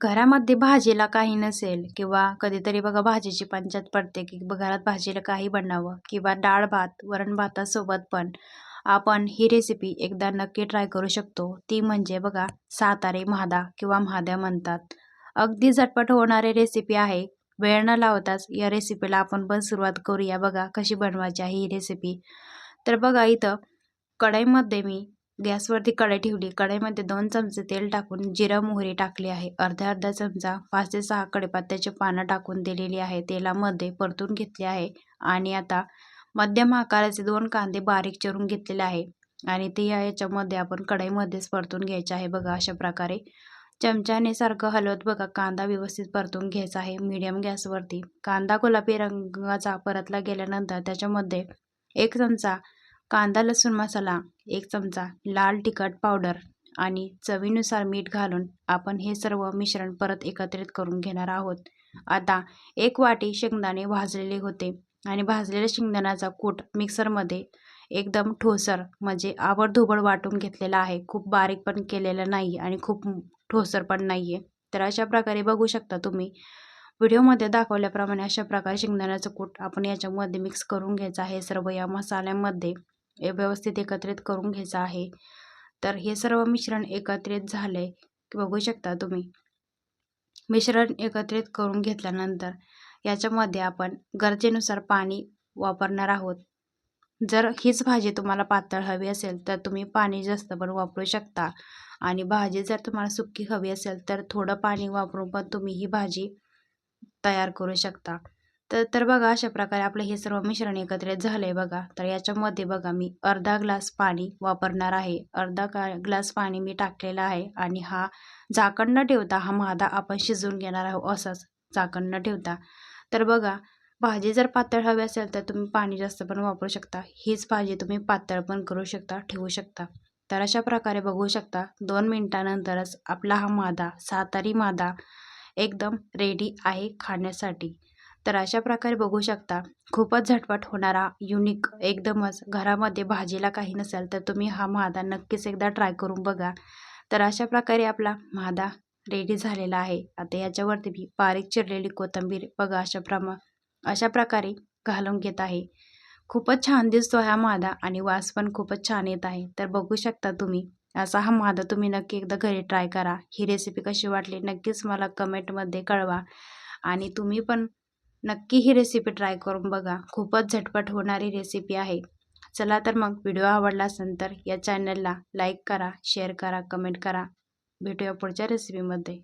घरामध्ये भाजीला काही नसेल किंवा कधीतरी बघा भाजीची पंचायत पडते की घरात भाजीला काही बनावं किंवा डाळ भात वरण भातासोबत पण आपण ही रेसिपी एकदा नक्की ट्राय करू शकतो. ती म्हणजे बघा सातारे म्हादा किंवा म्हाद्या म्हणतात. अगदी झटपट होणारी रेसिपी आहे. वेळ न लावताच या रेसिपीला आपण पण सुरुवात करूया बघा कशी बनवायची आहे ही रेसिपी तर बघा इथं कढईमध्ये मी गॅसवरती कढई ठेवली. कढईमध्ये दोन चमचे तेल टाकून जिरं मोहरी टाकली आहे. अर्धा अर्धा चमचा पाच ते सहा कढीपत्त्याची पानं टाकून दिलेली आहे. तेलामध्ये परतून घेतले आहे. आणि आता मध्यम आकाराचे दोन कांदे बारीक चिरून घेतलेले आहे. आणि ते या याच्यामध्ये आपण कढईमध्येच परतून घ्यायचे आहे. बघा अशा प्रकारे चमच्याने सारखं हलवत बघा. कांदा व्यवस्थित परतून घ्यायचा आहे. मीडियम गॅसवरती. कांदा गुलाबी रंगाचा परतला गेल्यानंतर त्याच्यामध्ये एक चमचा कांदा लसूण मसाला एक चमचा लाल तिखट पावडर आणि चवीनुसार मीठ घालून आपण हे सर्व मिश्रण परत एकत्रित करून घेणार आहोत. आता एक वाटी शेंगदाणे भाजलेले होते आणि भाजलेल्या शेंगदाण्याचा कूट मिक्सरमध्ये एकदम ठोसर म्हणजे आबडधोबड वाटून घेतलेला आहे. खूप बारीक पण केलेलं नाही आणि खूप ठोसर पण नाही आहे तर अशा प्रकारे बघू शकता तुम्ही. व्हिडिओमध्ये दाखवल्याप्रमाणे अशा प्रकारे शेंगदाण्याचं कूट आपण याच्यामध्ये मिक्स करून घ्यायचं आहे. सर्व या मसाल्यामध्ये व्यवस्थित एकत्रित करून घ्यायचं आहे. तर हे सर्व मिश्रण एकत्रित झाले की बघू शकता तुम्ही. मिश्रण एकत्रित करून घेतल्यानंतर याच्यामध्ये आपण गरजेनुसार पाणी वापरणार आहोत. जर हीच भाजी तुम्हाला पातळ हवी असेल तर तुम्ही पाणी जास्त पण वापरू शकता. आणि भाजी जर तुम्हाला सुकी हवी असेल तर थोडं पाणी वापरून पण तुम्ही ही भाजी तयार करू शकता. तर तर बघा अशा प्रकारे आपलं हे सर्व मिश्रण एकत्रित झालं आहे बघा. तर याच्यामध्ये बघा मी अर्धा ग्लास पाणी वापरणार आहे. अर्धा का ग्लास पाणी मी टाकलेलं आहे आणि हा झाकण न ठेवता हा मादा आपण शिजवून घेणार आहोत असाच झाकण न ठेवता. तर बघा भाजी जर पातळ हवी असेल तर तुम्ही पाणी जास्त पण वापरू शकता. हीच भाजी तुम्ही पातळ पण करू शकता ठेवू शकता. तर अशा प्रकारे बघू शकता दोन मिनटानंतरच आपला हा मादा सातारी मादा एकदम रेडी आहे खाण्यासाठी. तर अशा प्रकारे बघू शकता खूपच झटपट होणारा युनिक एकदमच घरामध्ये भाजीला काही नसेल तर तुम्ही हा महादा नक्कीच एकदा ट्राय करून बघा. तर अशा प्रकारे आपला महादा रेडी झालेला आहे. आता याच्यावरती मी बारीक चिरलेली कोथिंबीर बघा अशा प्रमा अशा प्रकारे घालून घेत आहे. खूपच छान दिसतो हा मादा आणि वास पण खूपच छान येत आहे. तर बघू शकता तुम्ही असा हा मादा तुम्ही नक्की एकदा घरी ट्राय करा. ही रेसिपी कशी वाटली नक्कीच मला कमेंटमध्ये कळवा. आणि तुम्ही पण नक्की ही रेसिपी ट्राय करून बघा. खूपच झटपट होणारी रेसिपी आहे. चला तर मग व्हिडिओ आवडला असेल तर या चॅनलला लाईक करा शेअर करा कमेंट करा. भेटूया पुढच्या रेसिपीमध्ये